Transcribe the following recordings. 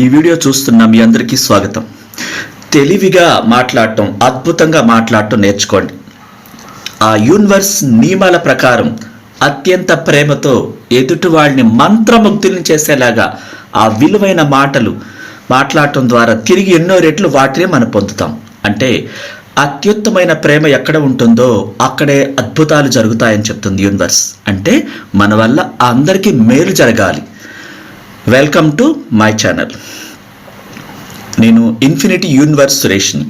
ఈ వీడియో చూస్తున్న మీ అందరికీ స్వాగతం. తెలివిగా మాట్లాడటం అద్భుతంగా మాట్లాడటం నేర్చుకోండి. ఆ యూనివర్స్ నియమాల ప్రకారం అత్యంత ప్రేమతో ఎదుటి వాళ్ళని మంత్రముగ్ధుల్ని చేసేలాగా ఆ విలువైన మాటలు మాట్లాడటం ద్వారా తిరిగి ఎన్నో రెట్లు వాటినే మనం పొందుతాం. అంటే అత్యుత్తమైన ప్రేమ ఎక్కడ ఉంటుందో అక్కడే అద్భుతాలు జరుగుతాయని చెప్తుంది యూనివర్స్. అంటే మన వల్ల అందరికీ మేలు జరగాలి. వెల్కమ్ టు మై ఛానల్ నేను ఇన్ఫినిటీ యూనివర్స్ సురేష్ని.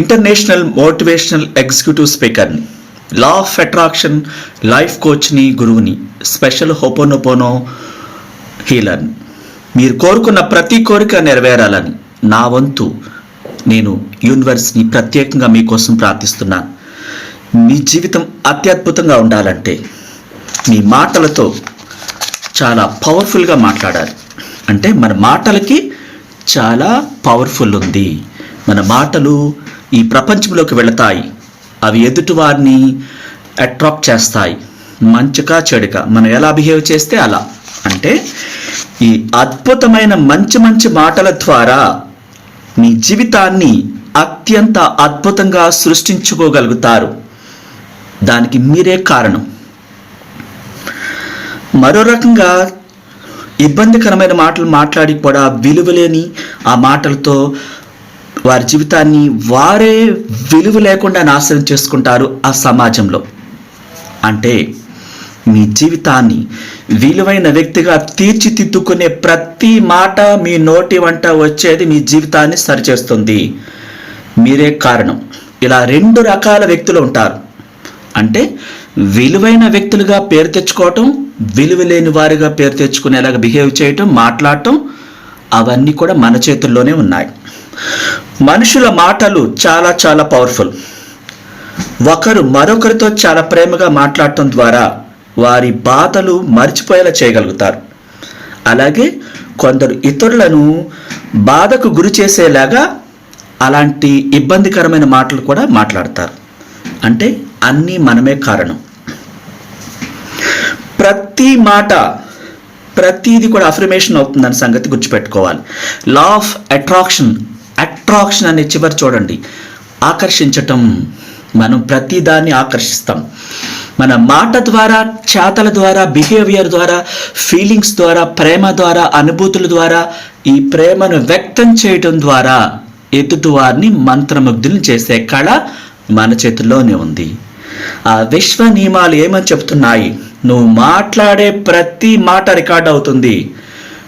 ఇంటర్నేషనల్ మోటివేషనల్ ఎగ్జిక్యూటివ్ స్పీకర్ని లా ఆఫ్ అట్రాక్షన్ లైఫ్ కోచ్ని గురువుని స్పెషల్ హోపోనోపోనో హీలర్ని మీరు కోరుకున్న ప్రతి కోరిక నెరవేరాలని నా వంతు నేను యూనివర్స్ని ప్రత్యేకంగా మీకోసం ప్రార్థిస్తున్నాను. మీ జీవితం అత్యద్భుతంగా ఉండాలంటే మీ మాటలతో చాలా పవర్ఫుల్గా మాట్లాడాలి అంటే మన మాటలకి చాలా పవర్ఫుల్ ఉంది. మన మాటలు ఈ ప్రపంచంలోకి వెళతాయి. అవి ఎదుటి వారిని అట్రాక్ట్ చేస్తాయి. మంచిగా చెడుగా మనం ఎలా బిహేవ్ చేస్తే అలా? అంటే ఈ అద్భుతమైన మంచి మంచి మాటల ద్వారా మీ జీవితాన్ని అత్యంత అద్భుతంగా సృష్టించుకోగలుగుతారు. దానికి మీరే కారణం. మరో రకంగా ఇబ్బందికరమైన మాటలు మాట్లాడి కూడా విలువలేని ఆ మాటలతో వారి జీవితాన్ని వారే విలువ లేకుండా నాశనం చేసుకుంటారు ఆ సమాజంలో. అంటే మీ జీవితాన్ని విలువైన వ్యక్తిగా తీర్చిదిద్దుకునే ప్రతి మాట మీ నోటి వంట వచ్చేది మీ జీవితాన్ని సరిచేస్తుంది. మీరే కారణం. ఇలా రెండు రకాల వ్యక్తులు ఉంటారు. అంటే విలువైన వ్యక్తులుగా పేరు తెచ్చుకోవటం విలువ లేని వారిగా పేరు తెచ్చుకునేలాగా బిహేవ్ చేయటం మాట్లాడటం అవన్నీ కూడా మన చేతుల్లోనే ఉన్నాయి. మనుషుల మాటలు చాలా చాలా పవర్ఫుల్ ఒకరు మరొకరితో చాలా ప్రేమగా మాట్లాడటం ద్వారా వారి బాధలు మర్చిపోయేలా చేయగలుగుతారు. అలాగే కొందరు ఇతరులను బాధకు గురి చేసేలాగా అలాంటి ఇబ్బందికరమైన మాటలు కూడా మాట్లాడతారు. అంటే అన్నీ మనమే కారణం. ప్రతి మాట ప్రతిది కూడా అఫర్మేషన్ అవుతుందన్న సంగతి గుర్తుపెట్టుకోవాలి. లా ఆఫ్ అట్రాక్షన్ అట్రాక్షన్ అనే చివరి చూడండి. ఆకర్షించటం మనం ప్రతిదాన్ని ఆకర్షిస్తాం. మన మాట ద్వారా చేతల ద్వారా బిహేవియర్ ద్వారా ఫీలింగ్స్ ద్వారా ప్రేమ ద్వారా అనుభూతుల ద్వారా ఈ ప్రేమను వ్యక్తం చేయటం ద్వారా ఎదుటివారిని మంత్రముగ్ధుల్ని చేసే కళ మన చేతుల్లోనే ఉంది. ఆ విశ్వ నియమాలు ఏమని చెప్తున్నాయి? నువ్వు మాట్లాడే ప్రతి మాట రికార్డ్ అవుతుంది.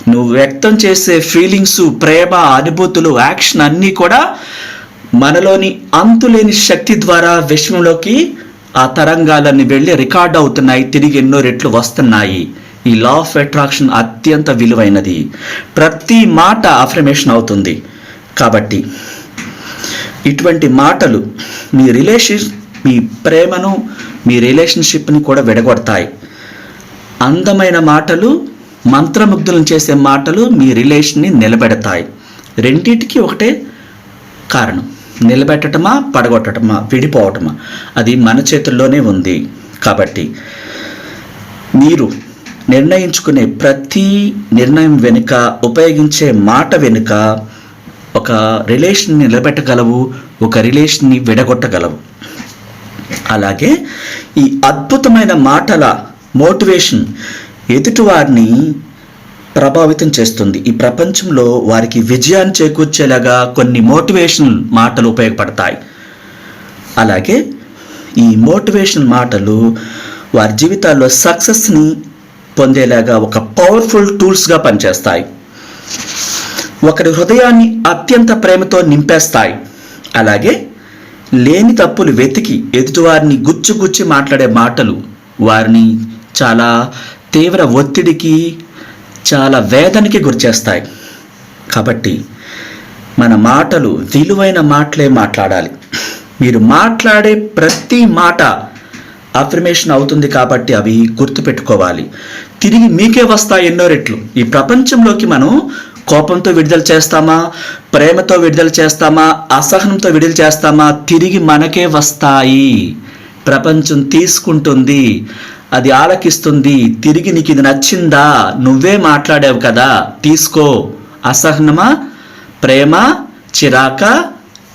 నువ్వు వ్యక్తం చేసే ఫీలింగ్స్ ప్రేమ అనుభూతులు యాక్షన్ అన్నీ కూడా మనలోని అంతులేని శక్తి ద్వారా విశ్వంలోకి ఆ తరంగాలన్నీ వెళ్ళి రికార్డ్ అవుతున్నాయి. తిరిగి ఎన్నో రెట్లు వస్తున్నాయి. ఈ లా ఆఫ్ అట్రాక్షన్ అత్యంత విలువైనది. ప్రతి మాట అఫర్మేషన్ అవుతుంది. కాబట్టి ఇటువంటి మాటలు మీ రిలేషన్ మీ ప్రేమను మీ రిలేషన్షిప్ని కూడా విడగొడతాయి. అందమైన మాటలు మంత్రముగ్ధులను చేసే మాటలు మీ రిలేషన్ని నిలబెడతాయి. రెండింటికి ఒకటే కారణం. నిలబెట్టటమా పడగొట్టటమా విడిపోవటమా. అది మన చేతుల్లోనే ఉంది. కాబట్టి మీరు నిర్ణయించుకునే ప్రతి నిర్ణయం వెనుక ఉపయోగించే మాట వెనుక ఒక రిలేషన్ని నిలబెట్టగలవు ఒక రిలేషన్ని విడగొట్టగలవు. అలాగే ఈ అద్భుతమైన మాటల మోటివేషన్ ఎదుటివారిని ప్రభావితం చేస్తుంది. ఈ ప్రపంచంలో వారికి విజయాన్ని చేకూర్చేలాగా కొన్ని మోటివేషన్ మాటలు ఉపయోగపడతాయి. అలాగే ఈ మోటివేషన్ మాటలు వారి జీవితాల్లో సక్సెస్ని పొందేలాగా ఒక పవర్ఫుల్ టూల్స్గా పనిచేస్తాయి. ఒకరి హృదయాన్ని అత్యంత ప్రేమతో నింపేస్తాయి. అలాగే లేని తప్పులు వెతికి ఎదుటివారిని గుచ్చిగుచ్చి మాట్లాడే మాటలు వారిని చాలా తీవ్ర ఒత్తిడికి చాలా వేదనకి గురిచేస్తాయి కాబట్టి మన మాటలు విలువైన మాటలే మాట్లాడాలి. మీరు మాట్లాడే ప్రతి మాట అఫర్మేషన్ అవుతుంది కాబట్టి అవి గుర్తుపెట్టుకోవాలి. తిరిగి మీకే వస్తాయి ఎన్నో రెట్లు. ఈ ప్రపంచంలోకి మనం కోపంతో విడుదల చేస్తామా? ప్రేమతో విడుదల చేస్తామా? అసహనంతో విడుదల చేస్తామా? తిరిగి మనకే వస్తాయి. ప్రపంచం తీసుకుంటుంది. అది ఆలకిస్తుంది. తిరిగి నీకు ఇది నచ్చిందా? నువ్వే మాట్లాడావు కదా. తీసుకో. అసహనమా? ప్రేమ? చిరాక?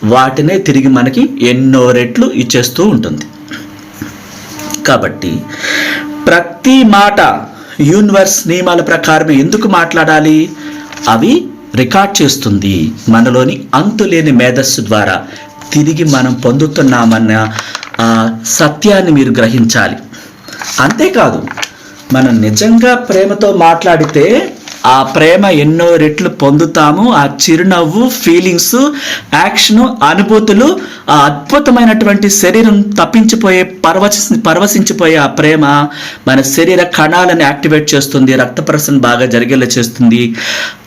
వాటినే తిరిగి మనకి ఎన్నో రెట్లు ఇచ్చేస్తూ ఉంటుంది. కాబట్టి ప్రతి మాట యూనివర్స్ నియమాల ప్రకారం ఎందుకు మాట్లాడాలి? అవి రికార్డ్ చేస్తుంది. మనలోని అంతులేని మేధస్సు ద్వారా తిరిగి మనం పొందుతున్నామన్న ఆ సత్యాన్ని మీరు గ్రహించాలి. అంతేకాదు మనం నిజంగా ప్రేమతో మాట్లాడితే ఆ ప్రేమ ఎన్నో రెట్లు పొందుతాము ఆ చిరునవ్వు ఫీలింగ్స్ యాక్షన్ అనుభూతులు ఆ అద్భుతమైనటువంటి శరీరం తప్పించిపోయే పరవశ పరవశించిపోయే ఆ ప్రేమ మన శరీర కణాలను యాక్టివేట్ చేస్తుంది రక్త ప్రసరణ బాగా జరిగేలా చేస్తుంది.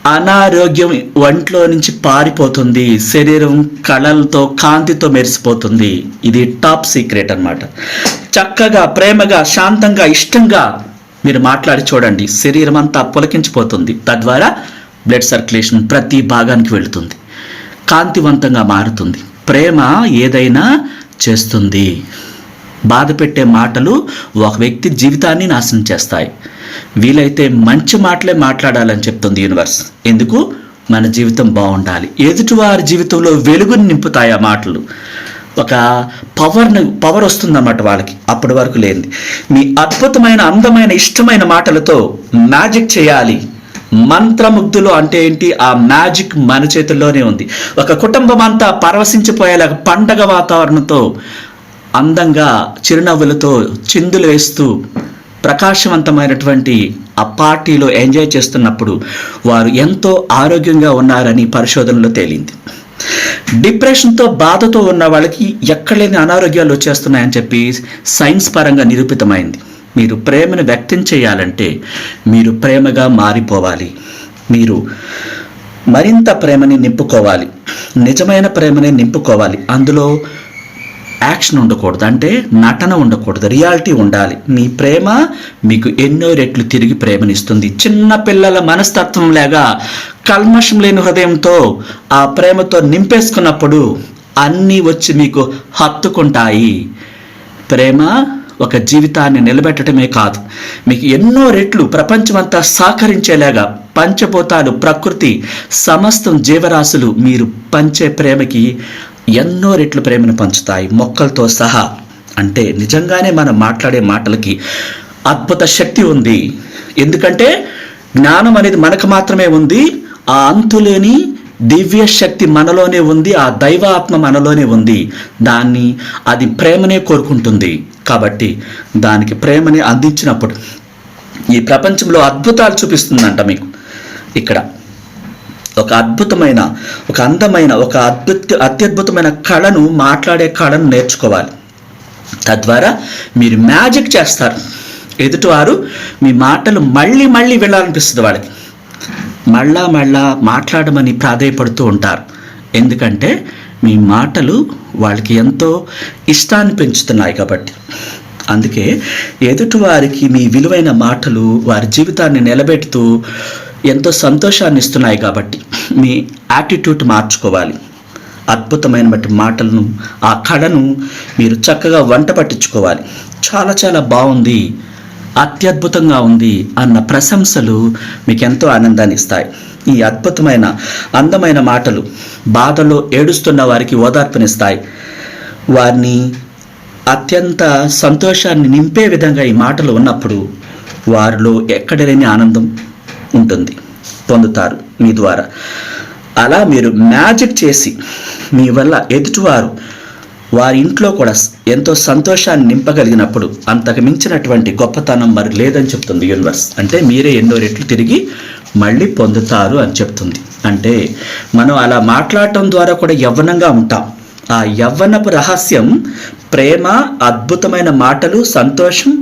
అనారోగ్యం ఒంట్లో నుంచి పారిపోతుంది శరీరం కళలతో కాంతితో మెరిసిపోతుంది. ఇది టాప్ సీక్రెట్ అనమాట చక్కగా ప్రేమగా శాంతంగా ఇష్టంగా మీరు మాట్లాడి చూడండి. శరీరం అంతా పులకించిపోతుంది. తద్వారా బ్లడ్ సర్క్యులేషన్ ప్రతి భాగానికి వెళుతుంది. కాంతివంతంగా మారుతుంది. ప్రేమ ఏదైనా చేస్తుంది. బాధ పెట్టే మాటలు ఒక వ్యక్తి జీవితాన్ని నాశనం చేస్తాయి. వీలైతే మంచి మాటలే మాట్లాడాలని చెప్తుంది యూనివర్స్. ఎందుకు? మన జీవితం బాగుండాలి. ఎదుటివారి జీవితంలో వెలుగుని నింపుతాయి ఆ మాటలు. ఒక పవర్ను పవర్ వస్తుందన్నమాట వాళ్ళకి. అప్పటి వరకు లేనిది. మీ అద్భుతమైన అందమైన ఇష్టమైన మాటలతో మ్యాజిక్ చేయాలి. మంత్రముగ్ధులు అంటే ఏంటి? ఆ మ్యాజిక్ మన చేతుల్లోనే ఉంది. ఒక కుటుంబం అంతా పరవశించిపోయేలాగా పండగ వాతావరణంతో అందంగా చిరునవ్వులతో చిందులు వేస్తూ ప్రకాశవంతమైనటువంటి ఆ పార్టీలో ఎంజాయ్ చేస్తున్నప్పుడు వారు ఎంతో ఆరోగ్యంగా ఉన్నారని పరిశోధనలో తేలింది. డిప్రెషన్తో బాధతో ఉన్న వాళ్ళకి ఎక్కడలేని అనారోగ్యాలు వచ్చేస్తున్నాయని చెప్పి సైన్స్ పరంగా నిరూపితమైంది. మీరు ప్రేమను వ్యక్తం చేయాలంటే మీరు ప్రేమగా మారిపోవాలి. మీరు మరింత ప్రేమని నింపుకోవాలి. నిజమైన ప్రేమని నింపుకోవాలి. అందులో యాక్షన్ ఉండకూడదు. అంటే నటన ఉండకూడదు. రియాలిటీ ఉండాలి. మీ ప్రేమ మీకు ఎన్నో రెట్లు తిరిగి ప్రేమనిస్తుంది. చిన్న పిల్లల మనస్తత్వం లేగా కల్మషం లేని హృదయంతో ఆ ప్రేమతో నింపేసుకున్నప్పుడు అన్నీ వచ్చి మీకు హత్తుకుంటాయి. ప్రేమ ఒక జీవితాన్ని నిలబెట్టడమే కాదు. మీకు ఎన్నో రెట్లు ప్రపంచమంతా సహకరించేలాగా పంచభూతాలు ప్రకృతి సమస్తం జీవరాశులు మీరు పంచే ప్రేమకి ఎన్నో రెట్లు ప్రేమను పంచుతాయి. మొక్కలతో సహా. అంటే నిజంగానే మనం మాట్లాడే మాటలకి అద్భుత శక్తి ఉంది. ఎందుకంటే జ్ఞానం అనేది మనకు మాత్రమే ఉంది. ఆ అంతులేని దివ్య శక్తి మనలోనే ఉంది. ఆ దైవాత్మ మనలోనే ఉంది. దాన్ని అది ప్రేమనే కోరుకుంటుంది. కాబట్టి దానికి ప్రేమని అందించినప్పుడు ఈ ప్రపంచంలో అద్భుతాలు చూపిస్తుందంట మీకు. ఇక్కడ ఒక అద్భుతమైన ఒక అందమైన ఒక అద్భుత అత్యద్భుతమైన కళను మాట్లాడే కళను నేర్చుకోవాలి. తద్వారా మీరు మ్యాజిక్ చేస్తారు. ఎదుటివారు మీ మాటలు మళ్ళీ మళ్ళీ వినాలనిపిస్తుంది వాళ్ళకి. మళ్ళా మళ్ళా మాట్లాడమని ప్రాధేయపడుతూ ఉంటారు. ఎందుకంటే మీ మాటలు వాళ్ళకి ఎంతో ఇష్టాన్ని పెంచుతున్నాయి కాబట్టి. అందుకే ఎదుటివారికి మీ విలువైన మాటలు వారి జీవితాన్ని నిలబెడుతూ ఎంతో సంతోషాన్ని ఇస్తున్నాయి కాబట్టి మీ యాటిట్యూడ్ మార్చుకోవాలి. అద్భుతమైన మాటలను ఆ కళను మీరు చక్కగా వంట పట్టించుకోవాలి. చాలా చాలా బాగుంది అత్యద్భుతంగా ఉంది అన్న ప్రశంసలు మీకు ఎంతో ఆనందాన్ని ఇస్తాయి. ఈ అద్భుతమైన అందమైన మాటలు బాధలో ఏడుస్తున్న వారికి ఓదార్పునిస్తాయి. వారిని అత్యంత సంతోషాన్ని నింపే విధంగా ఈ మాటలు ఉన్నప్పుడు వారిలో ఎక్కడ లేని ఆనందం ఉంటుంది. పొందుతారు మీ ద్వారా. అలా మీరు మ్యాజిక్ చేసి మీ వల్ల ఎదుటివారు వారి ఇంట్లో కూడా ఎంతో సంతోషాన్ని నింపగలిగినప్పుడు అంతకు మించినటువంటి గొప్పతనం మరి లేదని చెప్తుంది యూనివర్స్. అంటే మీరే ఎన్నో రెట్లు తిరిగి మళ్ళీ పొందుతారు అని చెప్తుంది. అంటే మనం అలా మాట్లాడటం ద్వారా కూడా యవ్వనంగా ఉంటాం. ఆ యవ్వనపు రహస్యం ప్రేమ అద్భుతమైన మాటలు సంతోషం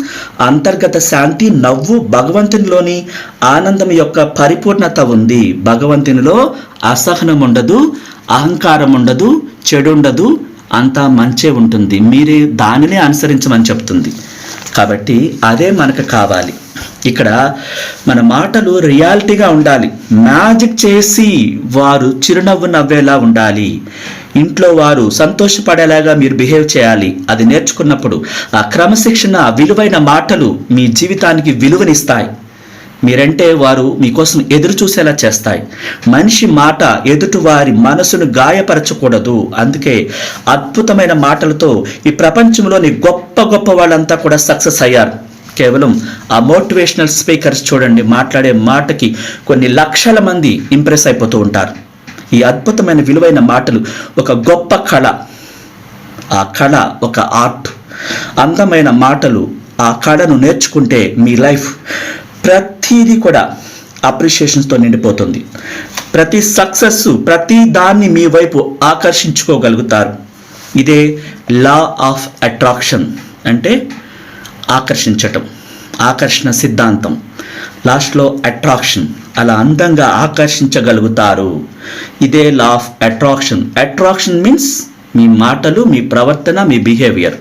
అంతర్గత శాంతి నవ్వు భగవంతునిలోని ఆనందం యొక్క పరిపూర్ణత ఉంది. భగవంతునిలో అసహనం ఉండదు అహంకారం ఉండదు చెడు ఉండదు అంతా మంచే ఉంటుంది. మీరే దానినే అనుసరించమని చెప్తుంది. కాబట్టి అదే మనకు కావాలి. ఇక్కడ మన మాటలు రియాలిటీగా ఉండాలి. మ్యాజిక్ చేసి వారు చిరునవ్వు నవ్వేలా ఉండాలి. ఇంట్లో వారు సంతోషపడేలాగా మీరు బిహేవ్ చేయాలి. అది నేర్చుకున్నప్పుడు ఆ క్రమశిక్షణ విలువైన మాటలు మీ జీవితానికి విలువనిస్తాయి. మీరంటే వారు మీకోసం ఎదురు చూసేలా చేస్తాయి. మనిషి మాట ఎదుటివారి మనసును గాయపరచకూడదు. అందుకే అద్భుతమైన మాటలతో ఈ ప్రపంచంలోని గొప్ప గొప్ప వాళ్ళంతా కూడా సక్సెస్ అయ్యారు. కేవలం ఆ మోటివేషనల్ స్పీకర్స్ చూడండి. మాట్లాడే మాటకి కొన్ని లక్షల మంది ఇంప్రెస్ అయిపోతూ ఉంటారు. ఈ అద్భుతమైన విలువైన మాటలు ఒక గొప్ప కళ. ఆ కళ ఒక ఆర్ట్. అందమైన మాటలు ఆ కళను నేర్చుకుంటే మీ లైఫ్ ప్రతిదీ కూడా అప్రిషియేషన్స్తో నిండిపోతుంది. ప్రతి సక్సెస్ ప్రతి దాన్ని మీ వైపు ఆకర్షించుకోగలుగుతారు. ఇదే లా ఆఫ్ అట్రాక్షన్ అంటే ఆకర్షించటం ఆకర్షణ సిద్ధాంతం. లాస్ట్లో అట్రాక్షన్. అలా అందంగా ఆకర్షించగలుగుతారు. ఇదే law of attraction attraction means మీ మాటలు మీ ప్రవర్తన మీ బిహేవియర్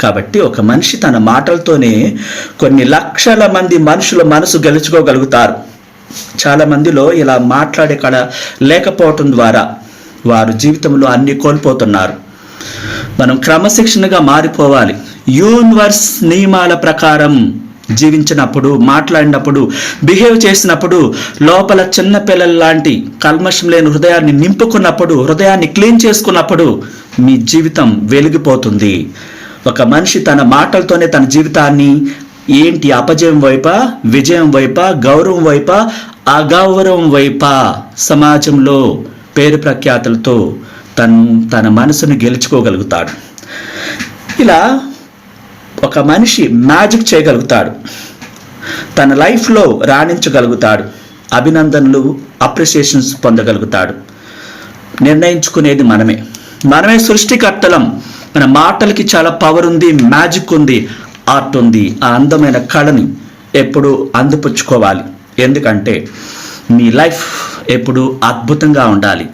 కాబట్టి ఒక మనిషి తన మాటలతోనే కొన్ని లక్షల మంది మనుషుల మనసు గెలుచుకోగలుగుతారు. చాలా మందిలో ఇలా మాట్లాడే కళ లేకపోవటం ద్వారా వారు జీవితంలో అన్ని కోల్పోతున్నారు. మనం క్రమశిక్షణగా మారిపోవాలి. యూనివర్స్ నియమాల ప్రకారం జీవించినప్పుడు మాట్లాడినప్పుడు బిహేవ్ చేసినప్పుడు లోపల చిన్నపిల్లల లాంటి కల్మషం లేని హృదయాన్ని నింపుకున్నప్పుడు హృదయాన్ని క్లీన్ చేసుకున్నప్పుడు మీ జీవితం వెలిగిపోతుంది. ఒక మనిషి తన మాటలతోనే తన జీవితాన్ని ఏంటి? అపజయం వైపా? విజయం వైపా? గౌరవం వైపా? అగౌరవం వైపా? సమాజంలో పేరు ప్రఖ్యాతులతో తను తన మనసును గెలుచుకోగలుగుతాడు. ఇలా ఒక మనిషి మ్యాజిక్ చేయగలుగుతాడు. తన లైఫ్లో రాణించగలుగుతాడు. అభినందనలు అప్రిసియేషన్స్ పొందగలుగుతాడు. నిర్ణయించుకునేది మనమే. మనమే సృష్టికర్తలం. మన మాటలకి చాలా పవర్ ఉంది మ్యాజిక్ ఉంది ఆర్ట్ ఉంది ఆ అందమైన కళని ఎప్పుడూ అందిపుచ్చుకోవాలి. ఎందుకంటే మీ లైఫ్ ఎప్పుడు అద్భుతంగా ఉండాలి.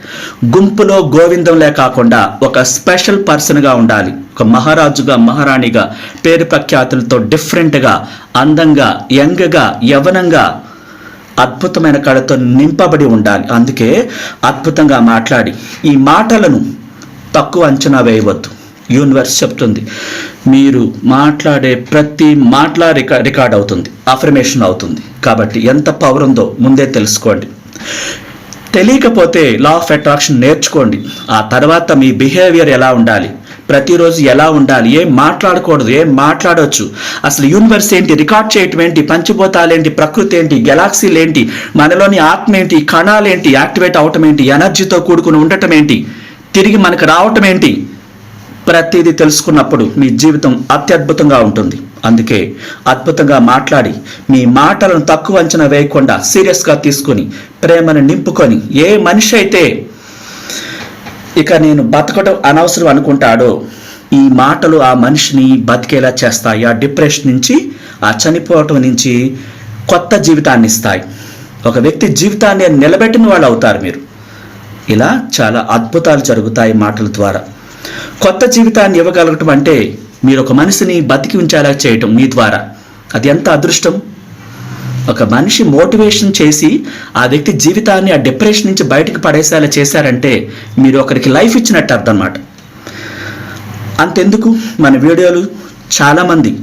గుంపులో గోవిందంలే కాకుండా ఒక స్పెషల్ పర్సన్గా ఉండాలి. ఒక మహారాజుగా మహారాణిగా పేరు ప్రఖ్యాతులతో డిఫరెంట్గా అందంగా యంగ్గా యవనంగా అద్భుతమైన కళతో నింపబడి ఉండాలి. అందుకే అద్భుతంగా మాట్లాడి. ఈ మాటలను తక్కువ అంచనా వేయవద్దు. యూనివర్స్ చెప్తుంది మీరు మాట్లాడే ప్రతి మాటల రికార్డ్ అవుతుంది అఫర్మేషన్ అవుతుంది. కాబట్టి ఎంత పవర్ ఉందో ముందే తెలుసుకోండి. తెలియకపోతే లా ఆఫ్ అట్రాక్షన్ నేర్చుకోండి. ఆ తర్వాత మీ బిహేవియర్ ఎలా ఉండాలి? ప్రతిరోజు ఎలా ఉండాలి? ఏం మాట్లాడకూడదు? ఏం మాట్లాడవచ్చు అసలు యూనివర్స్ ఏంటి? రికార్డ్ చేయటం ఏంటి? పంచిపోతాలేంటి ప్రకృతి ఏంటి? గెలాక్సీలు ఏంటి? మనలోని ఆత్మ ఏంటి? కణాలు ఏంటి? యాక్టివేట్ అవటం ఏంటి? ఎనర్జీతో కూడుకుని ఉండటం ఏంటి? తిరిగి మనకు రావటం ఏంటి? ప్రతిదీ తెలుసుకున్నప్పుడు మీ జీవితం అత్యద్భుతంగా ఉంటుంది. అందుకే అద్భుతంగా మాట్లాడి మీ మాటలను తక్కువ అంచనా వేయకుండా సీరియస్గా తీసుకొని ప్రేమను నింపుకొని ఏ మనిషి అయితే ఇక నేను బతకడం అనవసరం అనుకుంటాడో ఈ మాటలు ఆ మనిషిని బతికేలా చేస్తాయి. ఆ డిప్రెషన్ నుంచి ఆ చనిపోవటం నుంచి కొత్త జీవితాన్ని ఇస్తాయి. ఒక వ్యక్తి జీవితాన్ని నిలబెట్టిన వాళ్ళు అవుతారు మీరు. ఇలా చాలా అద్భుతాలు జరుగుతాయి మాటల ద్వారా. కొత్త జీవితాన్ని ఇవ్వగలగటం అంటే మీరు ఒక మనిషిని బతికి ఉంచేలా చేయటం మీ ద్వారా. అది ఎంత అదృష్టం? ఒక మనిషి మోటివేషన్ చేసి ఆ వ్యక్తి జీవితాన్ని ఆ డిప్రెషన్ నుంచి బయటకు పడేసేలా చేశారంటే మీరు ఒకరికి లైఫ్ ఇచ్చినట్టు అర్థం అన్నమాట అంతెందుకు? మన వీడియోలు చాలామంది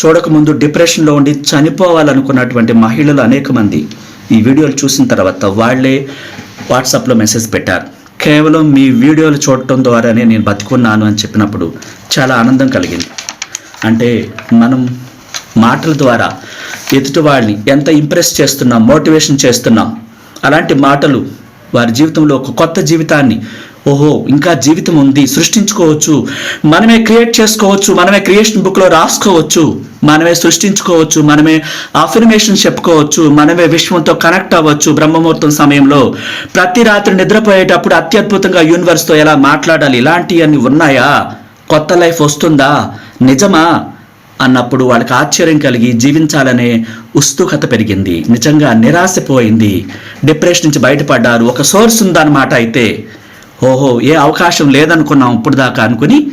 చూడకముందు డిప్రెషన్లో ఉండి చనిపోవాలనుకున్నటువంటి మహిళలు అనేక మంది ఈ వీడియోలు చూసిన తర్వాత వాళ్ళే వాట్సాప్లో మెసేజ్ పెట్టారు. కేవలం మీ వీడియోలు చూడటం ద్వారానే నేను బతుకున్నాను అని చెప్పినప్పుడు చాలా ఆనందం కలిగింది. అంటే మనం మాటల ద్వారా ఎదుటి వాళ్ళని ఎంత ఇంప్రెస్ చేస్తున్నాం మోటివేషన్ చేస్తున్నాం అలాంటి మాటలు వారి జీవితంలో ఒక కొత్త జీవితాన్ని ఓహో ఇంకా జీవితం ఉంది సృష్టించుకోవచ్చు. మనమే క్రియేట్ చేసుకోవచ్చు మనమే క్రియేషన్ బుక్లో రాసుకోవచ్చు. మనమే సృష్టించుకోవచ్చు మనమే అఫర్మేషన్ చెప్పుకోవచ్చు మనమే విశ్వంతో కనెక్ట్ అవ్వచ్చు బ్రహ్మముహూర్తం సమయంలో. ప్రతి రాత్రి నిద్రపోయేటప్పుడు అత్యద్భుతంగా యూనివర్స్తో ఎలా మాట్లాడాలి? ఇలాంటివన్నీ ఉన్నాయా? కొత్త లైఫ్ వస్తుందా? నిజమా? అన్నప్పుడు వాళ్ళకి ఆశ్చర్యం కలిగి జీవించాలనే ఉత్సుకత పెరిగింది. నిజంగా నిరాశపోయింది డిప్రెషన్ నుంచి బయటపడ్డారు. ఒక సోర్స్ ఉందన్నమాట అయితే. ఓహో ఏ అవకాశం లేదనుకున్నాం ఇప్పుడు దాకా అనుకుని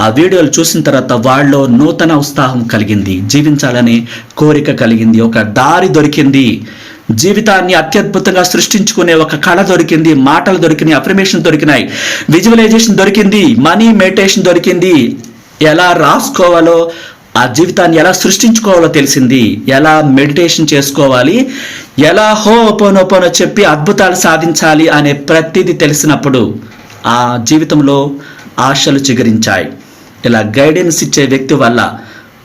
ఆ వీడియోలు చూసిన తర్వాత వాళ్ళలో నూతన ఉత్సాహం కలిగింది. జీవించాలనే కోరిక కలిగింది. ఒక దారి దొరికింది. జీవితాన్ని అత్యద్భుతంగా సృష్టించుకునే ఒక కళ దొరికింది. మాటలు దొరికినాయి అఫర్మేషన్ దొరికినాయి. విజువలైజేషన్ దొరికింది. మనీ మెడిటేషన్ దొరికింది. ఎలా రాసుకోవాలో ఆ జీవితాన్ని ఎలా సృష్టించుకోవాలో తెలిసింది. ఎలా మెడిటేషన్ చేసుకోవాలి. ఎలా హో ఓపోనోపోనో చెప్పి అద్భుతాలు సాధించాలి అనే ప్రతిదీ తెలిసినప్పుడు ఆ జీవితంలో ఆశలు చిగురించాయి. ఇలా గైడెన్స్ ఇచ్చే వ్యక్తి వల్ల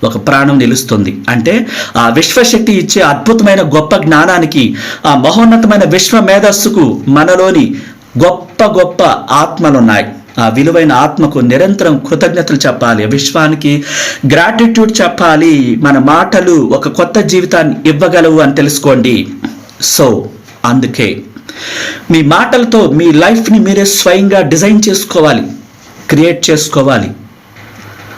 ఒక ప్రాణం నిలుస్తుంది. అంటే ఆ విశ్వశక్తి ఇచ్చే అద్భుతమైన గొప్ప జ్ఞానానికి ఆ మహోన్నతమైన విశ్వ మేధస్సుకు మనలోని గొప్ప గొప్ప ఆత్మలున్నాయి. ఆ విలువైన ఆత్మకు నిరంతరం కృతజ్ఞతలు చెప్పాలి విశ్వానికి గ్రాటిట్యూడ్ చెప్పాలి. మన మాటలు ఒక కొత్త జీవితాన్ని ఇవ్వగలవు అని తెలుసుకోండి. సో అందుకే మీ మాటలతో మీ లైఫ్ని మీరే స్వయంగా డిజైన్ చేసుకోవాలి క్రియేట్ చేసుకోవాలి.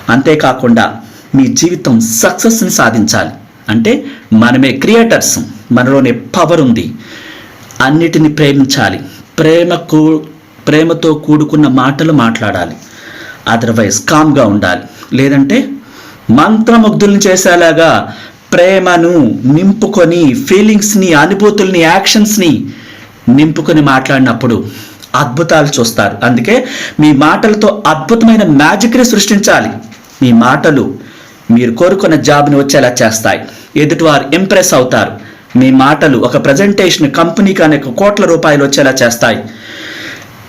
అంతేకాకుండా మీ జీవితం సక్సెస్ని సాధించాలి. అంటే మనమే క్రియేటర్స్ మనలోనే పవర్ ఉంది. అన్నిటిని ప్రేమించాలి. ప్రేమకు ప్రేమతో కూడుకున్న మాటలు మాట్లాడాలి. అదర్వైజ్ కామ్గా ఉండాలి. లేదంటే మంత్రముగ్ధుల్ని చేసేలాగా ప్రేమను నింపుకొని ఫీలింగ్స్ని అనుభూతుల్ని యాక్షన్స్ని నింపుకొని మాట్లాడినప్పుడు అద్భుతాలు చూస్తారు. అందుకే మీ మాటలతో అద్భుతమైన మ్యాజిక్ని సృష్టించాలి. మీ మాటలు మీరు కోరుకున్న జాబ్ని వచ్చేలా చేస్తాయి. ఎదుటివారు ఇంప్రెస్ అవుతారు. మీ మాటలు ఒక ప్రజెంటేషన్ కంపెనీకి అనేక కోట్ల రూపాయలు వచ్చేలా చేస్తాయి.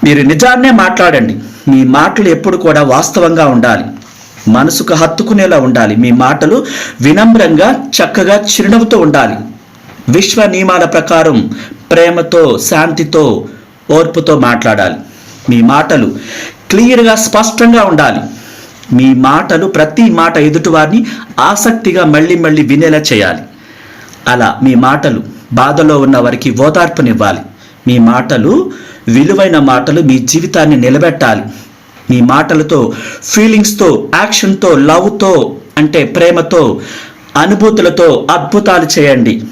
మీరు నిజాన్నే మాట్లాడండి. మీ మాటలు ఎప్పుడు కూడా వాస్తవంగా ఉండాలి. మనసుకు హత్తుకునేలా ఉండాలి. మీ మాటలు వినమ్రంగా చక్కగా చిరునవ్వుతో ఉండాలి. విశ్వ నియమాల ప్రకారం ప్రేమతో శాంతితో ఓర్పుతో మాట్లాడాలి. మీ మాటలు క్లియర్గా స్పష్టంగా ఉండాలి. మీ మాటలు ప్రతి మాట ఎదుటివారిని ఆసక్తిగా మళ్ళీ మళ్ళీ వినేలా చేయాలి. అలా మీ మాటలు బాధలో ఉన్న వారికి ఓదార్పునివ్వాలి. మీ మాటలు విలువైన మాటలు మీ జీవితాన్ని నిలబెట్టాలి. మీ మాటలతో ఫీలింగ్స్తో యాక్షన్తో లవ్తో అంటే ప్రేమతో అనుభూతులతో అద్భుతాలు చేయండి.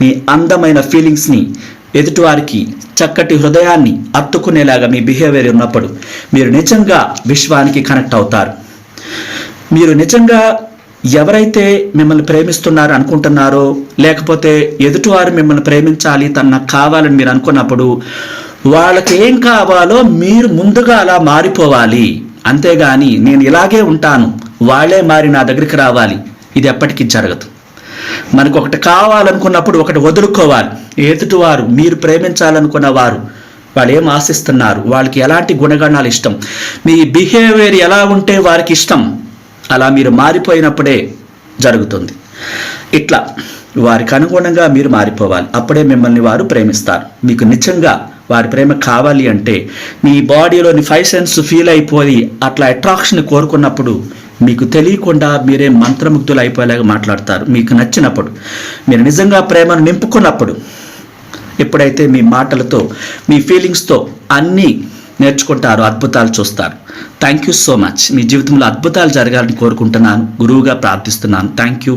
మీ అందమైన ఫీలింగ్స్ని ఎదుటివారికి చక్కటి హృదయాన్ని అత్తుకునేలాగా మీ బిహేవియర్ ఉన్నప్పుడు మీరు నిజంగా విశ్వానికి కనెక్ట్ అవుతారు. మీరు నిజంగా ఎవరైతే మిమ్మల్ని ప్రేమిస్తున్నారు అనుకుంటున్నారో లేకపోతే ఎదుటివారు మిమ్మల్ని ప్రేమించాలి తన కావాలని మీరు అనుకున్నప్పుడు వాళ్ళకి ఏం కావాలో మీరు ముందుగా అలా మారిపోవాలి. అంతేగాని నేను ఇలాగే ఉంటాను వాళ్ళే మారి నా దగ్గరికి రావాలి. ఇది ఎప్పటికీ జరగదు. మనకు ఒకటి కావాలనుకున్నప్పుడు ఒకటి వదులుకోవాలి. ఎదుటివారు మీరు ప్రేమించాలనుకున్న వారు వాళ్ళు ఏం ఆశిస్తున్నారు? వాళ్ళకి ఎలాంటి గుణగణాలు ఇష్టం? మీ బిహేవియర్ ఎలా ఉంటే వారికి ఇష్టం? అలా మీరు మారిపోయినప్పుడే జరుగుతుంది. ఇట్లా వారికి అనుగుణంగా మీరు మారిపోవాలి. అప్పుడే మిమ్మల్ని వారు ప్రేమిస్తారు. మీకు నిజంగా వారి ప్రేమ కావాలి అంటే మీ బాడీలోని ఫైవ్ సెన్స్ ఫీల్ అయిపోయి అట్లా అట్రాక్షన్ కోరుకున్నప్పుడు మీకు తెలియకుండా మీరే మంత్రముగ్ధులు అయిపోయేలాగా మాట్లాడతారు. మీకు నచ్చినప్పుడు మీరు నిజంగా ప్రేమను నింపుకున్నప్పుడు ఎప్పుడైతే మీ మాటలతో మీ ఫీలింగ్స్తో అన్నీ నేర్చుకుంటారు అద్భుతాలు చూస్తారు. థ్యాంక్ యూ సో మచ్ మీ జీవితంలో అద్భుతాలు జరగాలని కోరుకుంటున్నాను. గురువుగా ప్రార్థిస్తున్నాను. Thank you